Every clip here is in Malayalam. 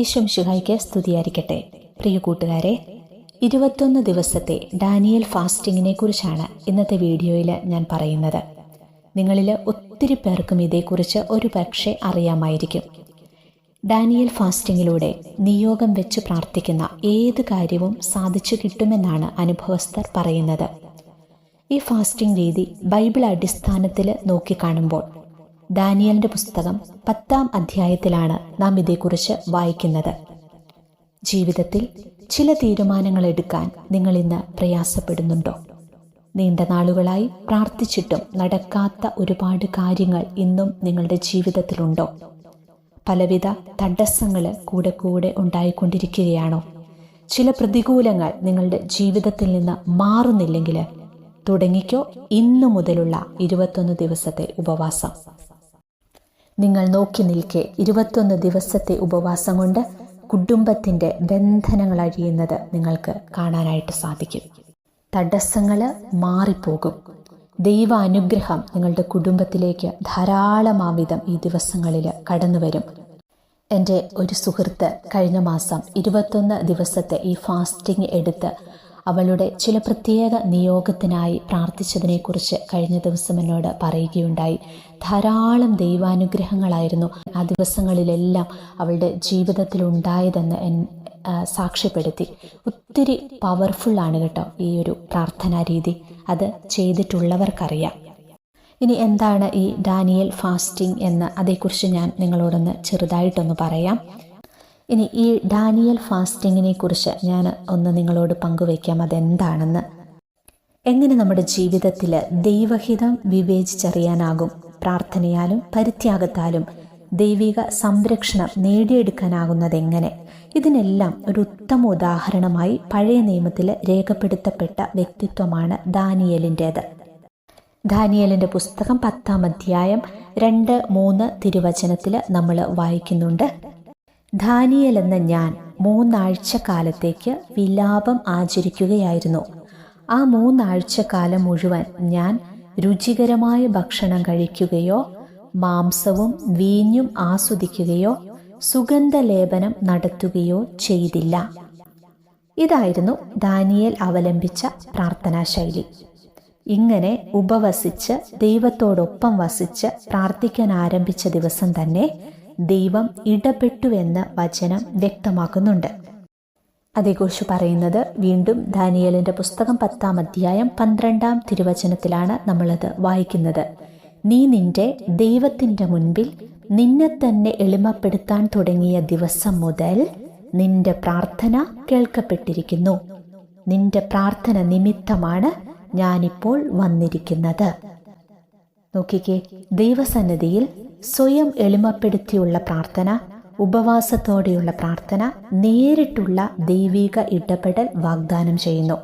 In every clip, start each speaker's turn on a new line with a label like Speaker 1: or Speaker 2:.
Speaker 1: ഈശ്വംശുഹായിക്ക് സ്തുതിയായിരിക്കട്ടെ. പ്രിയ കൂട്ടുകാരെ ഇരുപത്തൊന്ന് ദിവസത്തെ ഡാനിയൽ ഫാസ്റ്റിങ്ങിനെ കുറിച്ചാണ് ഇന്നത്തെ വീഡിയോയിൽ ഞാൻ പറയുന്നത്. നിങ്ങളിൽ ഒത്തിരി പേർക്കും ഇതേക്കുറിച്ച് ഒരു പക്ഷേ അറിയാമായിരിക്കും. ഡാനിയൽ ഫാസ്റ്റിങ്ങിലൂടെ നിയോഗം വെച്ച് പ്രാർത്ഥിക്കുന്ന ഏത് കാര്യവും സാധിച്ചു കിട്ടുമെന്നാണ് അനുഭവസ്ഥർ പറയുന്നത്. ഈ ഫാസ്റ്റിംഗ് രീതി ബൈബിൾ അടിസ്ഥാനത്തിൽ നോക്കിക്കാണുമ്പോൾ ദാനിയലിന്റെ പുസ്തകം പത്താം അധ്യായത്തിലാണ് നാം ഇതേക്കുറിച്ച് വായിക്കുന്നത്. ജീവിതത്തിൽ ചില തീരുമാനങ്ങൾ എടുക്കാൻ നിങ്ങൾ ഇന്ന് പ്രയാസപ്പെടുന്നുണ്ടോ? നീണ്ട നാളുകളായി പ്രാർത്ഥിച്ചിട്ടും നടക്കാത്ത ഒരുപാട് കാര്യങ്ങൾ ഇന്നും നിങ്ങളുടെ ജീവിതത്തിലുണ്ടോ? പലവിധ തടസ്സങ്ങൾ കൂടെ കൂടെ ഉണ്ടായിക്കൊണ്ടിരിക്കുകയാണോ? ചില പ്രതികൂലങ്ങൾ നിങ്ങളുടെ ജീവിതത്തിൽ നിന്ന് മാറുന്നില്ലെങ്കിൽ തുടങ്ങിക്കോ ഇന്നു മുതലുള്ള ഇരുപത്തൊന്ന് ദിവസത്തെ ഉപവാസം. നിങ്ങൾ നോക്കി നിൽക്കെ. ഇരുപത്തൊന്ന് ദിവസത്തെ ഉപവാസം കൊണ്ട് കുടുംബത്തിന്റെ ബന്ധനങ്ങൾ അഴിയുന്നത് നിങ്ങൾക്ക് കാണാനായിട്ട് സാധിക്കും. തടസ്സങ്ങൾ മാറിപ്പോകും. ദൈവ അനുഗ്രഹം നിങ്ങളുടെ കുടുംബത്തിലേക്ക് ധാരാളമാവിധം ഈ ദിവസങ്ങളിൽ കടന്നു വരും എന്റെ ഒരു സുഹൃത്ത് കഴിഞ്ഞ മാസം ഇരുപത്തൊന്ന് ദിവസത്തെ ഈ ഫാസ്റ്റിംഗ് എടുത്ത് അവളുടെ ചില പ്രത്യേക നിയോഗത്തിനായി പ്രാർത്ഥിച്ചതിനെക്കുറിച്ച് കഴിഞ്ഞ ദിവസം എന്നോട് പറയുകയുണ്ടായി. ധാരാളം ദൈവാനുഗ്രഹങ്ങളായിരുന്നു. ആ ദിവസങ്ങളിലെല്ലാം അവളുടെ ജീവിതത്തിൽ ഉണ്ടായതെന്ന് സാക്ഷ്യപ്പെടുത്തി. ഒത്തിരി പവർഫുള്ളാണ് കേട്ടോ ഈ ഒരു പ്രാർത്ഥനാ രീതി. അത് ചെയ്തിട്ടുള്ളവർക്കറിയാം. ഇനി എന്താണ് ഈ ഡാനിയൽ ഫാസ്റ്റിംഗ് എന്ന് അതേക്കുറിച്ച് ഞാൻ നിങ്ങളോടൊന്ന് ചെറുതായിട്ടൊന്ന് പറയാം. ഇനി ഈ ഡാനിയൽ ഫാസ്റ്റിങ്ങിനെ കുറിച്ച് ഞാൻ ഒന്ന് നിങ്ങളോട് പങ്കുവയ്ക്കാം. അതെന്താണെന്ന്? എങ്ങനെ നമ്മുടെ ജീവിതത്തിൽ ദൈവഹിതം വിവേചിച്ചറിയാനാകും? പ്രാർത്ഥനയാലും പരിത്യാഗത്താലും ദൈവിക സംരക്ഷണം നേടിയെടുക്കാനാകുന്നത് എങ്ങനെ ഇതിനെല്ലാം ഒരു ഉത്തമ ഉദാഹരണമായി പഴയ നിയമത്തിൽ രേഖപ്പെടുത്തപ്പെട്ട വ്യക്തിത്വമാണ് ദാനിയലിന്റേത് ദാനിയലിന്റെ പുസ്തകം പത്താം അധ്യായം രണ്ട് മൂന്ന് തിരുവചനത്തിൽ നമ്മൾ വായിക്കുന്നുണ്ട്. ധാനിയൽ എന്ന ഞാൻ മൂന്നാഴ്ച കാലത്തേക്ക് വിലാപം ആചരിക്കുകയായിരുന്നു. ആ മൂന്നാഴ്ച കാലം മുഴുവൻ ഞാൻ രുചികരമായ ഭക്ഷണം കഴിക്കുകയോ മാംസവും വീഞ്ഞും ആസ്വദിക്കുകയോ സുഗന്ധലേപനം നടത്തുകയോ ചെയ്തില്ല. ഇതായിരുന്നു ദാനിയേൽ അവലംബിച്ച പ്രാർത്ഥനാ ശൈലി ഇങ്ങനെ ഉപവസിച്ച് ദൈവത്തോടൊപ്പം വസിച്ച് പ്രാർത്ഥിക്കാൻ ആരംഭിച്ച ദിവസം തന്നെ ദൈവം ഇടപെട്ടു ഇടപെട്ടുവെന്ന് വചനം വ്യക്തമാക്കുന്നുണ്ട്. അതേക്കുറിച്ച് പറയുന്നത് വീണ്ടും ദാനിയലിന്റെ പുസ്തകം പത്താം അധ്യായം പന്ത്രണ്ടാം തിരുവചനത്തിലാണ് നമ്മളത് വായിക്കുന്നത്. നീ നിന്റെ ദൈവത്തിന്റെ മുൻപിൽ നിന്നെ തന്നെ എളിമപ്പെടുത്താൻ തുടങ്ങിയ ദിവസം മുതൽ നിന്റെ പ്രാർത്ഥന കേൾക്കപ്പെട്ടിരിക്കുന്നു. നിന്റെ പ്രാർത്ഥന നിമിത്തമാണ് ഞാനിപ്പോൾ വന്നിരിക്കുന്നത്. നോക്കിക്കേ ദൈവസന്നിധിയിൽ സ്വയം എളിമപ്പെടുത്തിയുള്ള പ്രാർത്ഥന ഉപവാസത്തോടെയുള്ള പ്രാർത്ഥന നേരിട്ടുള്ള ദൈവിക ഇടപെടൽ വാഗ്ദാനം ചെയ്യുന്നു.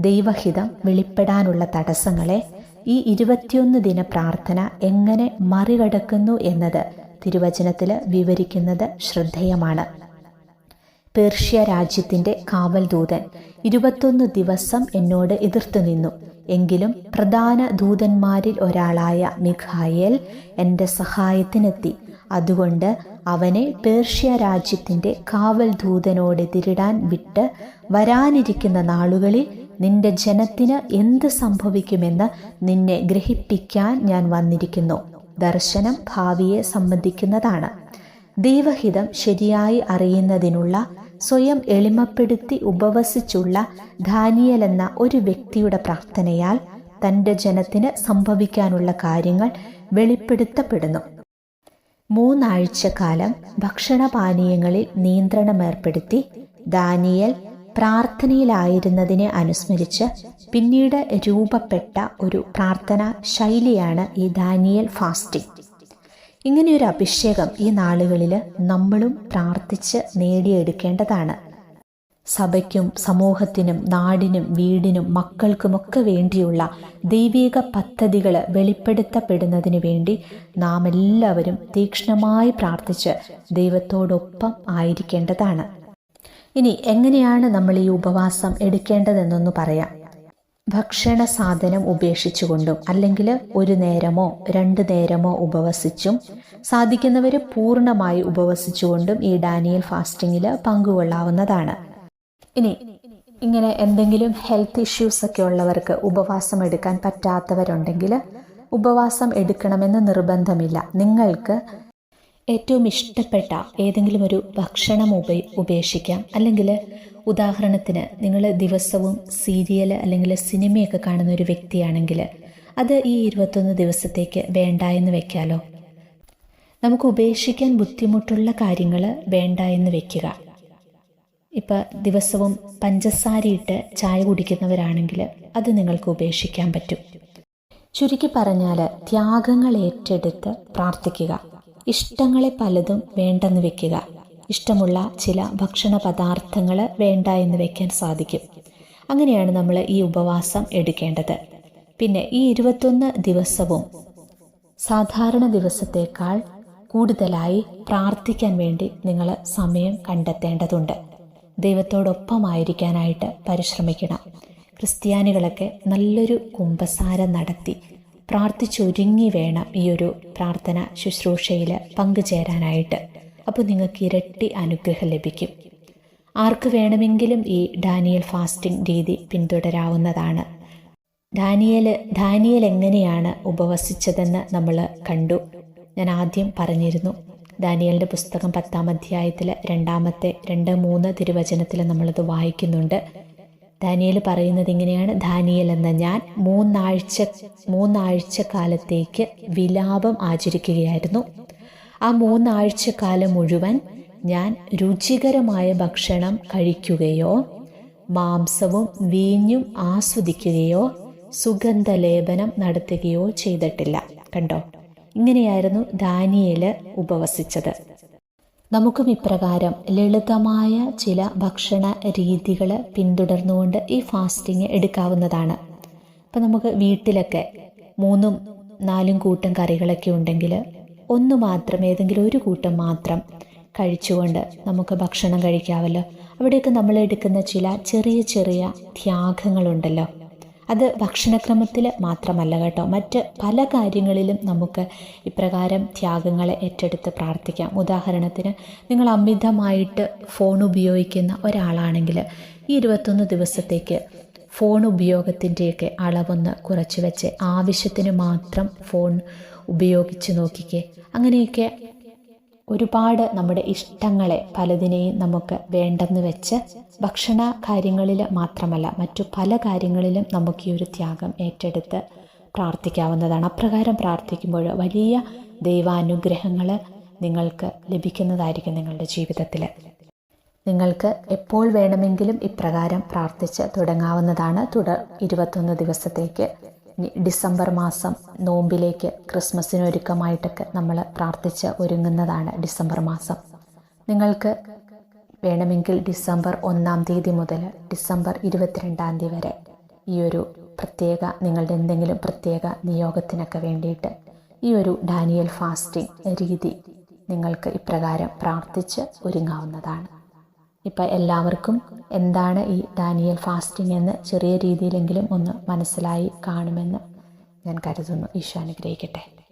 Speaker 1: ദൈവഹിതം വെളിപ്പെടാനുള്ള തടസ്സങ്ങളെ ഈ ഇരുപത്തിയൊന്ന് ദിന പ്രാർത്ഥന എങ്ങനെ മറികടക്കുന്നു എന്നത് തിരുവചനത്തിൽ വിവരിക്കുന്നത് ശ്രദ്ധേയമാണ്. പേർഷ്യ രാജ്യത്തിന്റെ കാവൽ ദൂതൻ ഇരുപത്തൊന്ന് ദിവസം എന്നോട് എതിർത്തു നിന്നു. എങ്കിലും പ്രധാന ദൂതന്മാരിൽ ഒരാളായ മിഖായേൽ എന്റെ സഹായത്തിനെത്തി. അതുകൊണ്ട് അവനെ പേർഷ്യ രാജ്യത്തിന്റെ കാവൽ ദൂതനോടെതിരിടാൻ വിട്ട് വരാനിരിക്കുന്ന നാളുകളിൽ നിന്റെ ജനത്തിന് എന്ത് സംഭവിക്കുമെന്ന് നിന്നെ ഗ്രഹിപ്പിക്കാൻ ഞാൻ വന്നിരിക്കുന്നു. ദർശനം ഭാവിയെ സംബന്ധിക്കുന്നതാണ്. ദൈവഹിതം ശരിയായി അറിയുന്നതിനുള്ള സ്വയം എളിമപ്പെടുത്തി ഉപവസിച്ചുള്ള ധാനിയൽ എന്ന ഒരു വ്യക്തിയുടെ പ്രാർത്ഥനയാൽ തന്റെ ജനത്തിന് സംഭവിക്കാനുള്ള കാര്യങ്ങൾ വെളിപ്പെടുത്തപ്പെടുന്നു. മൂന്നാഴ്ചക്കാലം ഭക്ഷണപാനീയങ്ങളിൽ നിയന്ത്രണം ഏർപ്പെടുത്തി ദാനിയൽ പ്രാർത്ഥനയിലായിരുന്നതിനെ അനുസ്മരിച്ച് പിന്നീട് രൂപപ്പെട്ട ഒരു പ്രാർത്ഥനാ ശൈലിയാണ് ഈ ദാനിയൽ ഫാസ്റ്റിംഗ്. ഇങ്ങനെയൊരു അഭിഷേകം ഈ നാളുകളിൽ നമ്മളും പ്രാർത്ഥിച്ച് നേടിയെടുക്കേണ്ടതാണ്. സഭയ്ക്കും സമൂഹത്തിനും നാടിനും വീടിനും മക്കൾക്കുമൊക്കെ വേണ്ടിയുള്ള ദൈവിക പദ്ധതികൾ വെളിപ്പെടുത്തപ്പെടുന്നതിന് വേണ്ടി നാം എല്ലാവരും തീക്ഷ്ണമായി പ്രാർത്ഥിച്ച് ദൈവത്തോടൊപ്പം ആയിരിക്കേണ്ടതാണ്. ഇനി എങ്ങനെയാണ് നമ്മൾ ഈ ഉപവാസം എടുക്കേണ്ടതെന്നൊന്ന് പറയാം. ഭക്ഷണ സാധനം ഉപേക്ഷിച്ചുകൊണ്ടും അല്ലെങ്കിൽ ഒരു നേരമോ രണ്ട് നേരമോ ഉപവസിച്ചും സാധിക്കുന്നവർ പൂർണമായി ഉപവസിച്ചുകൊണ്ടും ഈ ഡാനിയൽ ഫാസ്റ്റിങ്ങിൽ പങ്കുകൊള്ളാവുന്നതാണ്. ഇനി ഇങ്ങനെ എന്തെങ്കിലും ഹെൽത്ത് ഇഷ്യൂസ് ഒക്കെ ഉള്ളവർക്ക് ഉപവാസം എടുക്കാൻ പറ്റാത്തവരുണ്ടെങ്കിൽ ഉപവാസം എടുക്കണമെന്ന് നിർബന്ധമില്ല. നിങ്ങൾക്ക് ഏറ്റവും ഇഷ്ടപ്പെട്ട ഏതെങ്കിലും ഒരു ഭക്ഷണം ഉപ ഉപേക്ഷിക്കാം. അല്ലെങ്കിൽ ഉദാഹരണത്തിന് നിങ്ങൾ ദിവസവും സീരിയൽ അല്ലെങ്കിൽ സിനിമയൊക്കെ കാണുന്ന ഒരു വ്യക്തിയാണെങ്കിൽ അത് ഈ ഇരുപത്തൊന്ന് ദിവസത്തേക്ക് വേണ്ട എന്ന് വെക്കാലോ. നമുക്ക് ഉപേക്ഷിക്കാൻ ബുദ്ധിമുട്ടുള്ള കാര്യങ്ങൾ വേണ്ട എന്ന് വെക്കുക. ഇപ്പം ദിവസവും പഞ്ചസാരയിട്ട് ചായ കുടിക്കുന്നവരാണെങ്കിൽ അത് നിങ്ങൾക്ക് ഉപേക്ഷിക്കാൻ പറ്റും. ചുരുക്കി പറഞ്ഞാൽ ത്യാഗങ്ങൾ ഏറ്റെടുത്ത് പ്രാർത്ഥിക്കുക. ഇഷ്ടങ്ങളെ പലതും വേണ്ടെന്ന് വെക്കുക. ഇഷ്ടമുള്ള ചില ഭക്ഷണ പദാർത്ഥങ്ങൾ വേണ്ട എന്ന് വെക്കാൻ സാധിക്കും. അങ്ങനെയാണ് നമ്മൾ ഈ ഉപവാസം എടുക്കേണ്ടത്. പിന്നെ ഈ ഇരുപത്തൊന്ന് ദിവസവും സാധാരണ ദിവസത്തേക്കാൾ കൂടുതലായി പ്രാർത്ഥിക്കാൻ വേണ്ടി നിങ്ങൾ സമയം കണ്ടെത്തേണ്ടതുണ്ട്. ദൈവത്തോടൊപ്പമായിരിക്കാനായിട്ട് പരിശ്രമിക്കണം. ക്രിസ്ത്യാനികളൊക്കെ നല്ലൊരു കുംഭസാരം നടത്തി പ്രാർത്ഥിച്ചൊരുങ്ങി വേണം ഈ ഒരു പ്രാർത്ഥന ശുശ്രൂഷയിൽ പങ്കുചേരാനായിട്ട്. അപ്പോൾ നിങ്ങൾക്ക് ഇരട്ടി അനുഗ്രഹം ലഭിക്കും. ആർക്ക് വേണമെങ്കിലും ഈ ഡാനിയൽ ഫാസ്റ്റിംഗ് രീതി പിന്തുടരാവുന്നതാണ്. ഡാനിയൽ ഡാനിയൽ എങ്ങനെയാണ് ഉപവസിച്ചതെന്ന് നമ്മൾ കണ്ടു. ഞാൻ ആദ്യം പറഞ്ഞിരുന്നു ദാനിയലിന്റെ പുസ്തകം പത്താം അധ്യായത്തിൽ രണ്ടാമത്തെ രണ്ട് മൂന്ന് തിരുവചനത്തിൽ നമ്മളത് വായിക്കുന്നുണ്ട്. ദാനിയൽ പറയുന്നത് ഇങ്ങനെയാണ്. ദാനിയൽ എന്ന ഞാൻ മൂന്നാഴ്ച മൂന്നാഴ്ച കാലത്തേക്ക് വിലാപം ആചരിക്കുകയായിരുന്നു. ആ മൂന്നാഴ്ച കാലം മുഴുവൻ ഞാൻ രുചികരമായ ഭക്ഷണം കഴിക്കുകയോ മാംസവും വീഞ്ഞും ആസ്വദിക്കുകയോ സുഗന്ധലേപനം നടത്തുകയോ ചെയ്തിട്ടില്ല. കണ്ടോ? ഇങ്ങനെയായിരുന്നു ദാനിയൽ ഉപവസിച്ചത്. നമുക്കും ഇപ്രകാരം ലളിതമായ ചില ഭക്ഷണ രീതികൾ പിന്തുടർന്നുകൊണ്ട് ഈ ഫാസ്റ്റിംഗ് എടുക്കാവുന്നതാണ്. ഇപ്പം നമുക്ക് വീട്ടിലൊക്കെ മൂന്നും നാലും കൂട്ടം കറികളൊക്കെ ഉണ്ടെങ്കിൽ ഒന്ന് മാത്രം ഏതെങ്കിലും ഒരു കൂട്ടം മാത്രം കഴിച്ചുകൊണ്ട് നമുക്ക് ഭക്ഷണം കഴിക്കാമല്ലോ അവിടെയൊക്കെ നമ്മൾ എടുക്കുന്ന ചില ചെറിയ ചെറിയ ത്യാഗങ്ങളുണ്ടല്ലോ. അത് ഭക്ഷണക്രമത്തിൽ മാത്രമല്ല കേട്ടോ. മറ്റ് പല കാര്യങ്ങളിലും നമുക്ക് ഇപ്രകാരം ത്യാഗങ്ങളെ ഏറ്റെടുത്ത് പ്രാർത്ഥിക്കാം. ഉദാഹരണത്തിന് നിങ്ങൾ അമിതമായിട്ട് ഫോൺ ഉപയോഗിക്കുന്ന ഒരാളാണെങ്കിൽ ഈ ഇരുപത്തൊന്ന് ദിവസത്തേക്ക് ഫോൺ ഉപയോഗത്തിന്റെയൊക്കെ അളവൊന്ന് കുറച്ച് വെച്ച് ആവശ്യത്തിന് മാത്രം ഫോൺ ഉപയോഗിച്ച് നോക്കിക്കേ. അങ്ങനെയൊക്കെ ഒരുപാട് നമ്മുടെ ഇഷ്ടങ്ങളെ പലതിനെയും നമുക്ക് വേണ്ടെന്ന് വെച്ച് ഭക്ഷണ കാര്യങ്ങളിൽ മാത്രമല്ല മറ്റു പല കാര്യങ്ങളിലും നമുക്ക് ഈ ഒരു ത്യാഗം ഏറ്റെടുത്ത് പ്രാർത്ഥിക്കാവുന്നതാണ്. അപ്രകാരം പ്രാർത്ഥിക്കുമ്പോൾ വലിയ ദൈവാനുഗ്രഹങ്ങൾ നിങ്ങൾക്ക് ലഭിക്കുന്നതായിരിക്കും നിങ്ങളുടെ ജീവിതത്തിൽ. നിങ്ങൾക്ക് എപ്പോൾ വേണമെങ്കിലും ഇപ്രകാരം പ്രാർത്ഥിച്ച് തുടങ്ങാവുന്നതാണ്. തുടർ ഇരുപത്തൊന്ന് ദിവസത്തേക്ക് ഡിസംബർ മാസം നോമ്പിലേക്ക് ക്രിസ്മസിനൊരുക്കമായിട്ടൊക്കെ നമ്മൾ പ്രാർത്ഥിച്ച് ഒരുങ്ങുന്നതാണ് ഡിസംബർ മാസം. നിങ്ങൾക്ക് വേണമെങ്കിൽ ഡിസംബർ ഒന്നാം തീയതി മുതൽ ഡിസംബർ ഇരുപത്തിരണ്ടാം തീയതി വരെ ഈ ഒരു പ്രത്യേക നിങ്ങളുടെ എന്തെങ്കിലും പ്രത്യേക നിയോഗത്തിനൊക്കെ വേണ്ടിയിട്ട് ഈ ഒരു ഡാനിയൽ ഫാസ്റ്റിംഗ് രീതി നിങ്ങൾക്ക് ഇപ്രകാരം പ്രാർത്ഥിച്ച് ഒരുങ്ങാവുന്നതാണ്. ഇപ്പം എല്ലാവർക്കും എന്താണ് ഈ ഡാനിയൽ ഫാസ്റ്റിംഗ് എന്ന് ചെറിയ രീതിയിലെങ്കിലും ഒന്ന് മനസ്സിലായി കാണുമെന്ന് ഞാൻ കരുതുന്നു. ഈശോ അനുഗ്രഹിക്കട്ടെ.